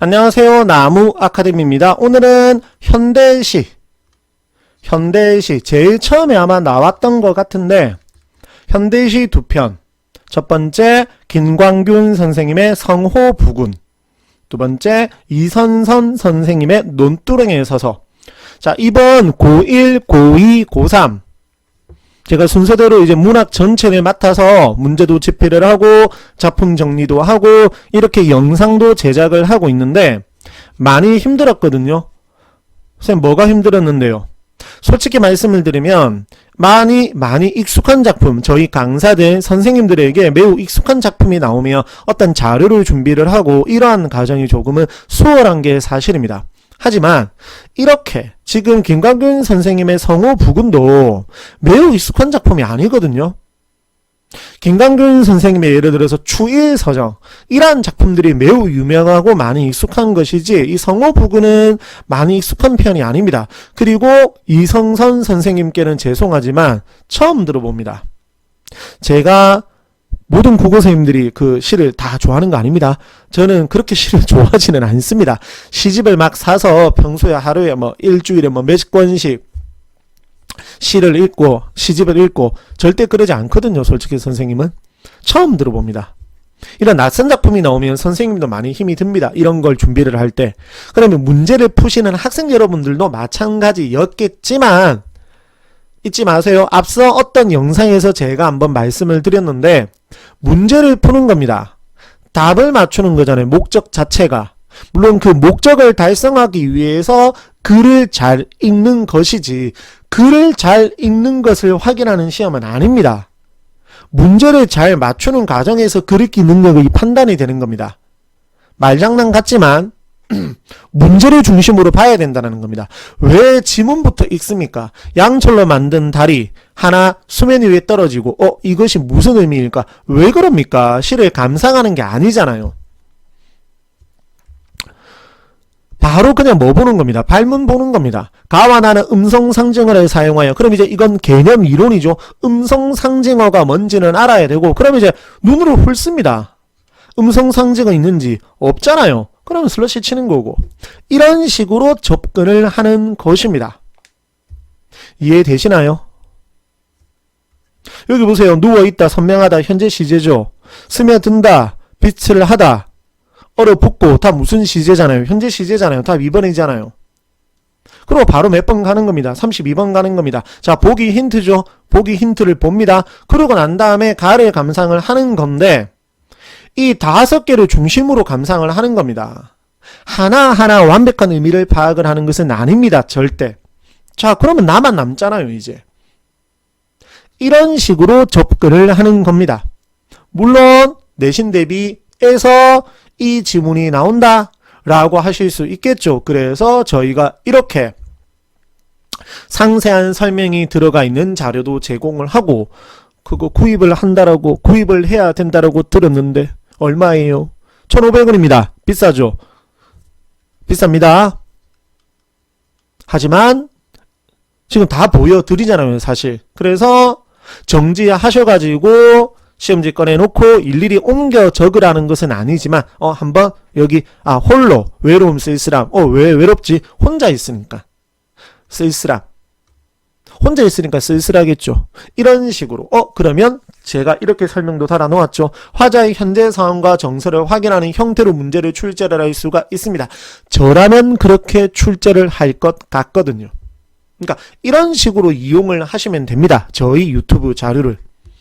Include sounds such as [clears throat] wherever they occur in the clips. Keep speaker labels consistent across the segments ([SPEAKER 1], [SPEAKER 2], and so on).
[SPEAKER 1] 안녕하세요. 나무 아카데미입니다. 오늘은 현대시, 현대시 제일 처음에 아마 나왔던 것 같은데 현대시 두 편. 첫 번째 김광균 선생님의 성호 부군. 두 번째 이선선 선생님의 논두렁에 서서. 자, 이번 고1, 고2, 고3 제가 순서대로 이제 문학 전체를 맡아서 문제도 집필을 하고 작품 정리도 하고 이렇게 영상도 제작을 하고 있는데 많이 힘들었거든요. 선생님 뭐가 힘들었는데요? 솔직히 말씀을 드리면 많이 많이 익숙한 작품 저희 강사들 선생님들에게 매우 익숙한 작품이 나오면 어떤 자료를 준비를 하고 이러한 과정이 조금은 수월한 게 사실입니다. 하지만 이렇게 지금 김광균 선생님의 성호 부군도 매우 익숙한 작품이 아니거든요. 김광균 선생님의 예를 들어서 추일서정 이러한 작품들이 매우 유명하고 많이 익숙한 것이지 이 성호 부군은 많이 익숙한 편이 아닙니다. 그리고 이성선 선생님께는 죄송하지만 처음 들어봅니다. 제가 모든 국어 선생님들이 그 시를 다 좋아하는 거 아닙니다. 저는 그렇게 시를 [laughs] 좋아하지는 않습니다. 시집을 막 사서 평소에 하루에 뭐 일주일에 뭐몇 권씩 시를 읽고 시집을 읽고 절대 그러지 않거든요. 솔직히 선생님은 처음 들어봅니다. 이런 낯선 작품이 나오면 선생님도 많이 힘이 듭니다. 이런 걸 준비를 할 때. 그러면 문제를 푸시는 학생 여러분들도 마찬가지였겠지만 잊지 마세요. 앞서 어떤 영상에서 제가 한번 말씀을 드렸는데 문제를 푸는 겁니다. 답을 맞추는 거잖아요. 목적 자체가. 물론 그 목적을 달성하기 위해서 글을 잘 읽는 것이지 글을 잘 읽는 것을 확인하는 시험은 아닙니다. 문제를 잘 맞추는 과정에서 글 읽기 능력이 판단이 되는 겁니다. 말장난 같지만 [clears throat] 문제를 중심으로 봐야 된다는 겁니다. 왜 지문부터 읽습니까? 양철로 만든 다리 하나 수면 위에 떨어지고 어 이것이 무슨 의미일까? 왜 그럽니까? 시를 감상하는 게 아니잖아요. 바로 그냥 뭐 보는 겁니다. 발문 보는 겁니다. 가와 나는 음성 상징어를 사용하여 그럼 이제 이건 개념 이론이죠. 음성 상징어가 뭔지는 알아야 되고 그럼 이제 눈으로 훑습니다. 음성 상징어 있는지 없잖아요. 그러면 슬러시 치는 거고 이런 식으로 접근을 하는 것입니다. 이해되시나요? 여기 보세요. 누워있다, 선명하다, 현재 시제죠. 스며든다, 빛을 하다, 얼어붙고 다 무슨 시제잖아요. 현재 시제잖아요. 다 2번이잖아요. 그리고 바로 몇 번 가는 겁니다. 32번 가는 겁니다. 자, 보기 힌트죠. 보기 힌트를 봅니다. 그러고 난 다음에 가를 감상을 하는 건데 이 다섯 개를 중심으로 감상을 하는 겁니다. 하나하나 완벽한 의미를 파악을 하는 것은 아닙니다. 절대. 자, 그러면 나만 남잖아요, 이제. 이런 식으로 접근을 하는 겁니다. 물론 내신 대비에서 이 지문이 나온다 라고 하실 수 있겠죠. 그래서 저희가 이렇게 상세한 설명이 들어가 있는 자료도 제공을 하고 그거 구입을 한다라고 구입을 해야 된다라고 들었는데 얼마예요? 1,500원입니다. 비싸죠? 비쌉니다. 하지만 지금 다 보여드리잖아요, 사실. 그래서 정지하셔가지고 시험지 꺼내놓고 일일이 옮겨 적으라는 것은 아니지만 어 한번 여기 아 홀로 외로움 쓸쓸함 어 왜 외롭지 혼자 있으니까 쓸쓸함 혼자 있으니까 쓸쓸하겠죠 이런 식으로 어 그러면 제가 이렇게 설명도 달아 놓았죠. 화자의 현재 상황과 정서를 확인하는 형태로 문제를 출제를 할 수가 있습니다. 저라면 그렇게 출제를 할 것 같거든요. 그러니까 이런 식으로 이용을 하시면 됩니다. 저희 유튜브 자료를.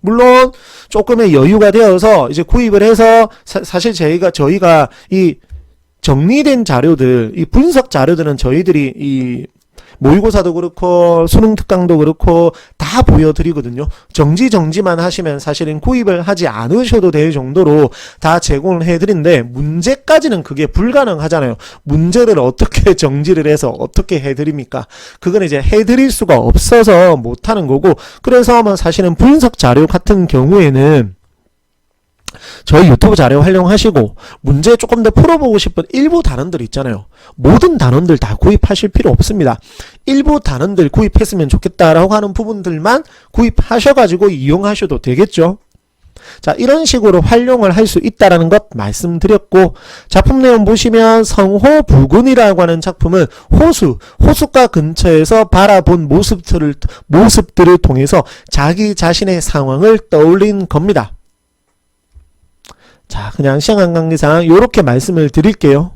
[SPEAKER 1] 물론 조금의 여유가 되어서 이제 구입을 해서 사, 실 저희가 저희가 이 정리된 자료들, 이 분석 자료들은 저희들이 이 모의고사도 그렇고 수능 특강도 그렇고 다 보여드리거든요. 정지 정지만 하시면 사실은 구입을 하지 않으셔도 될 정도로 다 제공을 해드린데 문제까지는 그게 불가능하잖아요. 문제를 어떻게 [laughs] 정지를 해서 어떻게 해드립니까? 그건 이제 해드릴 수가 없어서 못하는 거고 그래서 뭐 사실은 분석 자료 같은 경우에는 저희 유튜브 자료 활용하시고 문제 조금 더 풀어보고 싶은 일부 단원들 있잖아요. 모든 단원들 다 구입하실 필요 없습니다. 일부 단원들 구입했으면 좋겠다라고 하는 부분들만 구입하셔가지고 이용하셔도 되겠죠. 자, 이런 식으로 활용을 할 수 있다라는 것 말씀드렸고, 작품 내용 보시면 성호 부근이라고 하는 작품은 호수, 호숫가 근처에서 바라본 모습들을, 모습들을 통해서 자기 자신의 상황을 떠올린 겁니다. 자, 그냥 시간 관계상 이렇게 말씀을 드릴게요.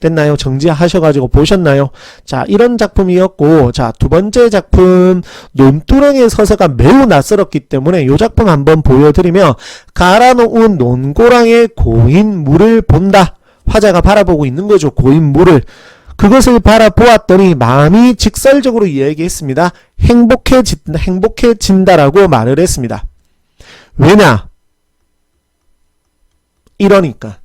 [SPEAKER 1] 됐나요? 정지하셔가지고 보셨나요? 자, 이런 작품이었고, 자, 두 번째 작품, 논두렁의 서사가 매우 낯설었기 때문에 이 작품 한번 보여드리며, 갈아놓은 논고랑의 고인 물을 본다. 화자가 바라보고 있는 거죠. 고인 물을. 그것을 바라보았더니 마음이 직설적으로 이야기했습니다. 행복해진, 행복해진다라고 말을 했습니다. 왜냐? 이러니까.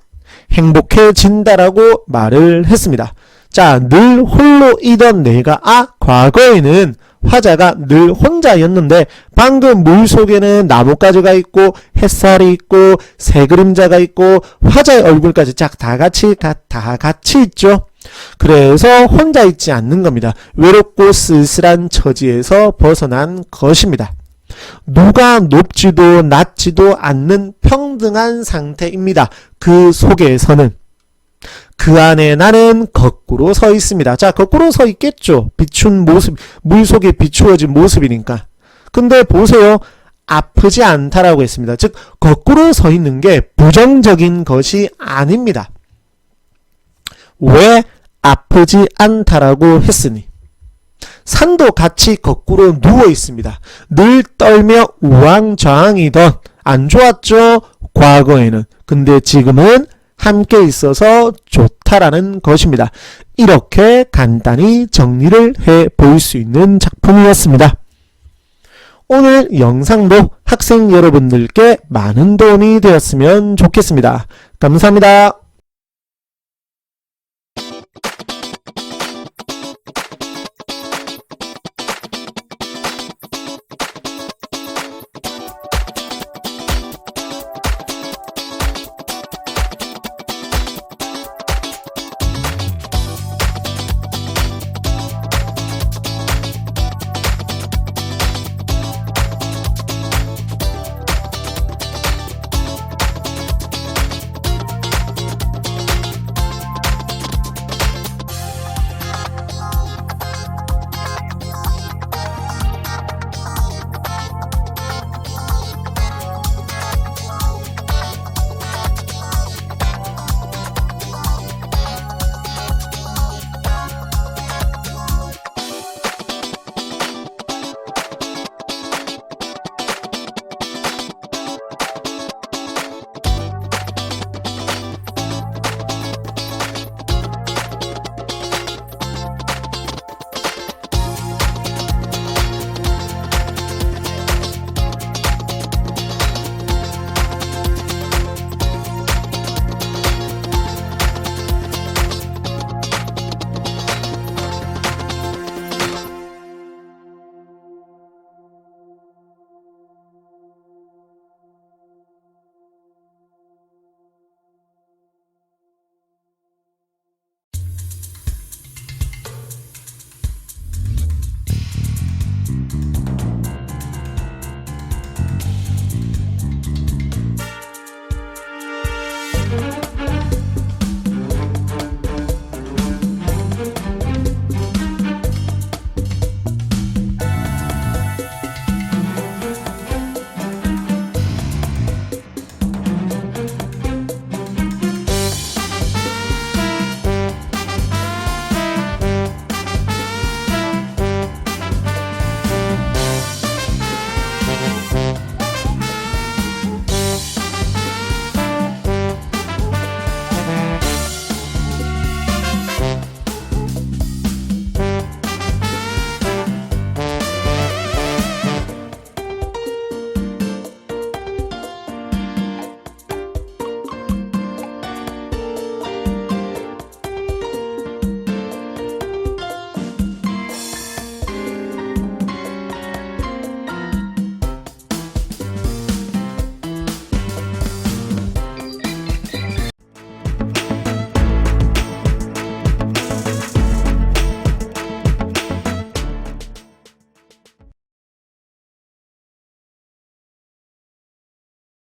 [SPEAKER 1] 행복해진다라고 말을 했습니다. 자, 늘 홀로이던 내가, 아, 과거에는 화자가 늘 혼자였는데, 방금 물 속에는 나뭇가지가 있고, 햇살이 있고, 새 그림자가 있고, 화자의 얼굴까지 쫙 다 같이, 가- 다 같이 있죠. 그래서 혼자 있지 않는 겁니다. 외롭고 쓸쓸한 처지에서 벗어난 것입니다. 누가 높지도 낮지도 않는 평등한 상태입니다. 그 속에서는 그 안에 나는 거꾸로 서 있습니다. 자, 거꾸로 서 있겠죠. 비춘 모습, 물 속에 비추어진 모습이니까. 근데 보세요. 아프지 않다라고 했습니다. 즉, 거꾸로 서 있는 게 부정적인 것이 아닙니다. 왜 아프지 않다라고 했으니? 산도 같이 거꾸로 누워 있습니다. 늘 떨며 우왕좌왕이던 안 좋았죠? 과거에는. 근데 지금은 함께 있어서 좋다라는 것입니다. 이렇게 간단히 정리를 해 볼 수 있는 작품이었습니다. 오늘 영상도 학생 여러분들께 많은 도움이 되었으면 좋겠습니다. 감사합니다.